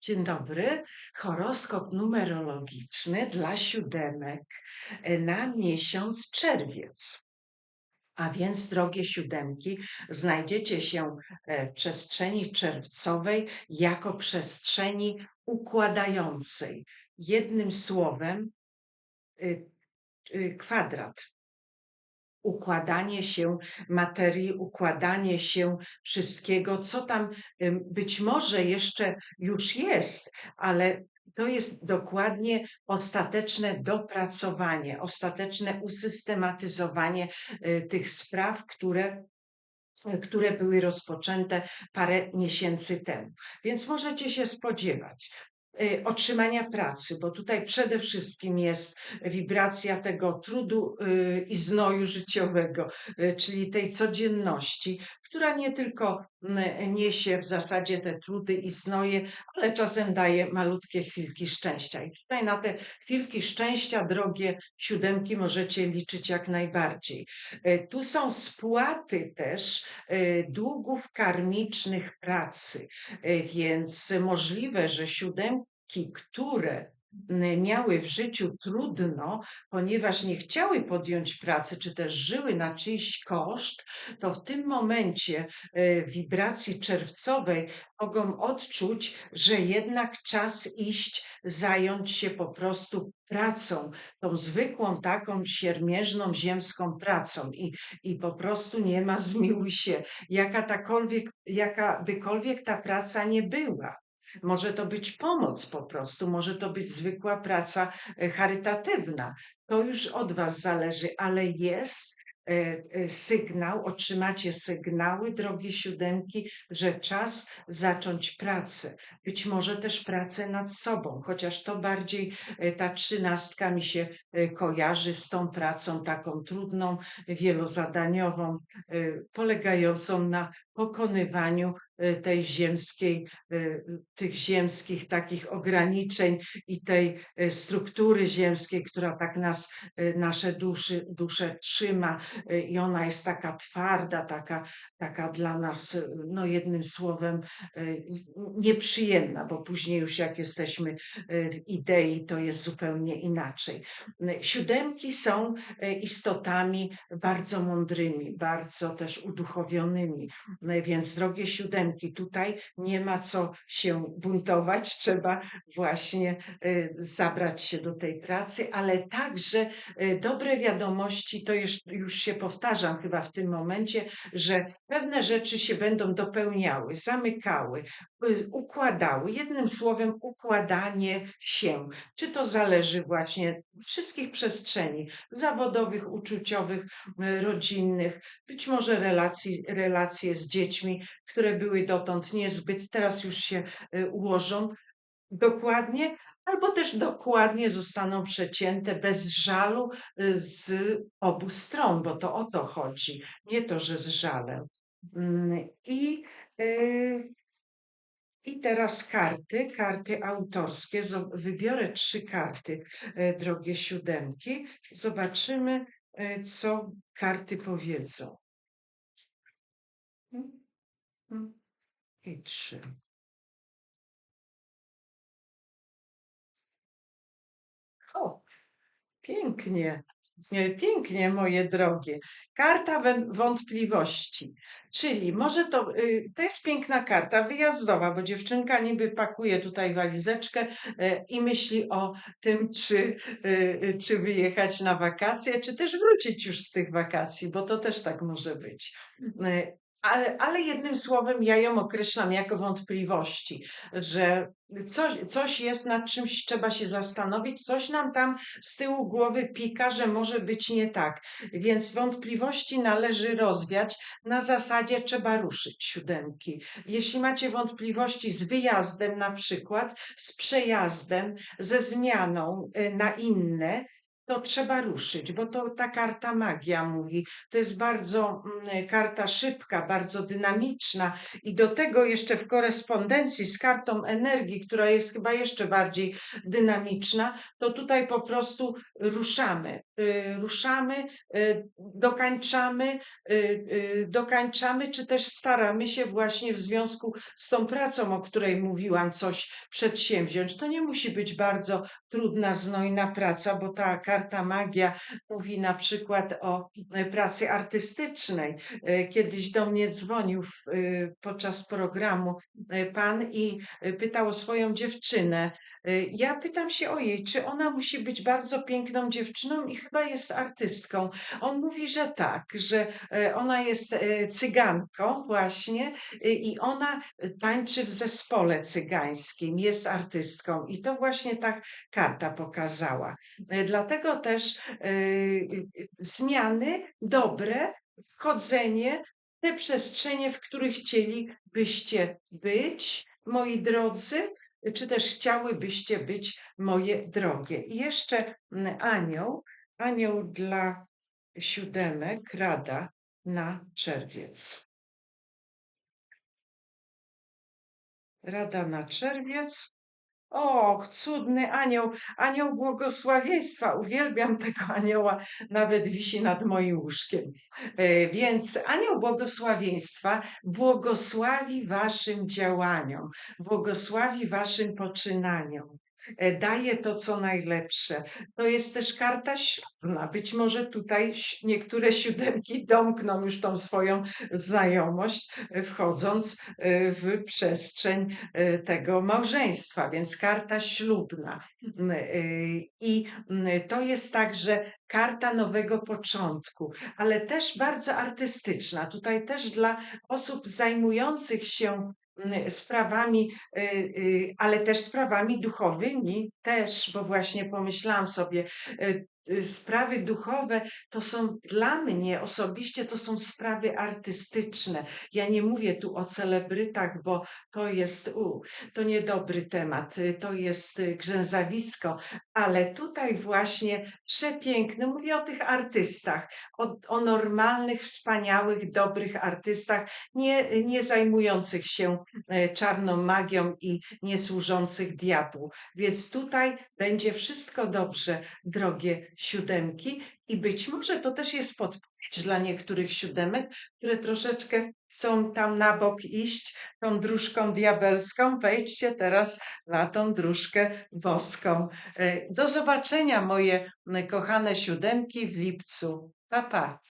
Dzień dobry. Horoskop numerologiczny dla siódemek e, na miesiąc czerwiec. A więc, drogie siódemki, znajdziecie się e, w przestrzeni czerwcowej jako przestrzeni układającej. Jednym słowem, y, y, kwadrat. Układanie się materii, układanie się wszystkiego, co tam być może jeszcze już jest, ale to jest dokładnie ostateczne dopracowanie, ostateczne usystematyzowanie y, tych spraw, które które były rozpoczęte parę miesięcy temu. Więc możecie się spodziewać otrzymania pracy, bo tutaj przede wszystkim jest wibracja tego trudu y, i znoju życiowego, y, czyli tej codzienności, która nie tylko mm, niesie w zasadzie te trudy i znoje, ale czasem daje malutkie chwilki szczęścia. I tutaj na te chwilki szczęścia, drogie siódemki, możecie liczyć jak najbardziej. Tu są spłaty też długów karmicznych pracy, więc możliwe, że siódemki, które miały w życiu trudno, ponieważ nie chciały podjąć pracy, czy też żyły na czyjś koszt, to w tym momencie e, wibracji czerwcowej mogą odczuć, że jednak czas iść, zająć się po prostu pracą, tą zwykłą, taką siermierzną, ziemską pracą i, i po prostu nie ma zmiłuj się, jaka takolwiek, jaka bykolwiek ta praca nie była. Może to być pomoc po prostu, może to być zwykła praca e, charytatywna. To już od Was zależy, ale jest E, e, sygnał, otrzymacie sygnały, drogie siódemki, że czas zacząć pracę. Być może też pracę nad sobą, chociaż to bardziej ta trzynastka mi się kojarzy z tą pracą taką trudną, wielozadaniową, polegającą na pokonywaniu tej ziemskiej, tych ziemskich takich ograniczeń i tej struktury ziemskiej, która tak nas, nasze duszy, dusze trzyma i ona jest taka twarda, taka, taka dla nas, no jednym słowem, nieprzyjemna, bo później już jak jesteśmy w idei, to jest zupełnie inaczej. Siódemki są istotami bardzo mądrymi, bardzo też uduchowionymi, więc drogie siódemki, tutaj nie ma co się buntować, trzeba właśnie y, zabrać się do tej pracy, ale także y, dobre wiadomości, to już, się powtarzam chyba w tym momencie, że pewne rzeczy się będą dopełniały, zamykały, y, układały. Jednym słowem, układanie się. Czy to zależy właśnie wszystkich przestrzeni zawodowych, uczuciowych, rodzinnych, być może relacji, relacje z dziećmi, które były dotąd niezbyt, teraz już się y, ułożą dokładnie, albo też dokładnie zostaną przecięte bez żalu y, z obu stron, bo to o to chodzi, nie to, że z żalem. Mm, I, y, i teraz karty, karty autorskie. Wybiorę trzy karty, drogie siódemki. Zobaczymy, co karty powiedzą. I trzy. O, pięknie. Pięknie, moje drogie. Karta wątpliwości. Czyli może to, y, to jest piękna karta wyjazdowa, bo dziewczynka niby pakuje tutaj walizeczkę e, i myśli o tym, czy, y, y, czy wyjechać na wakacje, czy też wrócić już z tych wakacji, bo to też tak może być. Ale, ale jednym słowem ja ją określam jako wątpliwości, że coś, coś jest, nad czymś trzeba się zastanowić, coś nam tam z tyłu głowy pika, że może być nie tak. Więc wątpliwości należy rozwiać. Na zasadzie trzeba ruszyć siódemki. Jeśli macie wątpliwości z wyjazdem na przykład, z przejazdem, ze zmianą y, na inne, to trzeba ruszyć, bo to ta karta magia mówi. To jest bardzo mm, karta szybka, bardzo dynamiczna i do tego jeszcze w korespondencji z kartą energii, która jest chyba jeszcze bardziej dynamiczna, to tutaj po prostu ruszamy. Y, ruszamy, y, dokańczamy, y, dokańczamy, czy też staramy się właśnie w związku z tą pracą, o której mówiłam, coś przedsięwziąć. To nie musi być bardzo trudna, znojna praca, bo ta karta magia mówi na przykład o pracy artystycznej. Kiedyś do mnie dzwonił podczas programu pan i pytał o swoją dziewczynę, ja pytam się o jej, czy ona musi być bardzo piękną dziewczyną i chyba jest artystką. On mówi, że tak, że e, ona jest e, cyganką właśnie y, i ona tańczy w zespole cygańskim, jest artystką i to właśnie tak karta pokazała. E, dlatego też zmiany dobre, wchodzenie w te przestrzenie, w których chcielibyście być, moi drodzy, czy też chciałybyście być moje drogie? I jeszcze mm, anioł, anioł dla siódemek, rada na czerwiec. Rada na czerwiec. Och, cudny anioł, anioł błogosławieństwa. Uwielbiam tego anioła, nawet wisi nad moim łóżkiem. E, więc anioł błogosławieństwa błogosławi waszym działaniom, błogosławi waszym poczynaniom. E, daje to, co najlepsze. To jest też karta ślubna. Być może tutaj niektóre siódemki domkną już tą swoją znajomość, e, wchodząc e, w przestrzeń tego małżeństwa, więc karta ślubna. I to jest także karta nowego początku, ale też bardzo artystyczna. Tutaj też dla osób zajmujących się sprawami, y, y, ale też sprawami duchowymi też, bo właśnie pomyślałam sobie, y, Y, sprawy duchowe to są dla mnie osobiście to są sprawy artystyczne. Ja nie mówię tu o celebrytach, bo to jest u, to niedobry temat, y, to jest y, grzęzawisko, ale tutaj właśnie przepiękne, mówię o tych artystach, o, o normalnych, wspaniałych, dobrych artystach, nie, nie zajmujących się czarną magią i nie służących diabłu. Więc tutaj będzie wszystko dobrze, drogie siódemki i być może to też jest podpowiedź dla niektórych siódemek, które troszeczkę chcą tam na bok iść, tą dróżką diabelską. Wejdźcie teraz na tą dróżkę boską. E, do zobaczenia, moje kochane siódemki w lipcu. Pa, pa.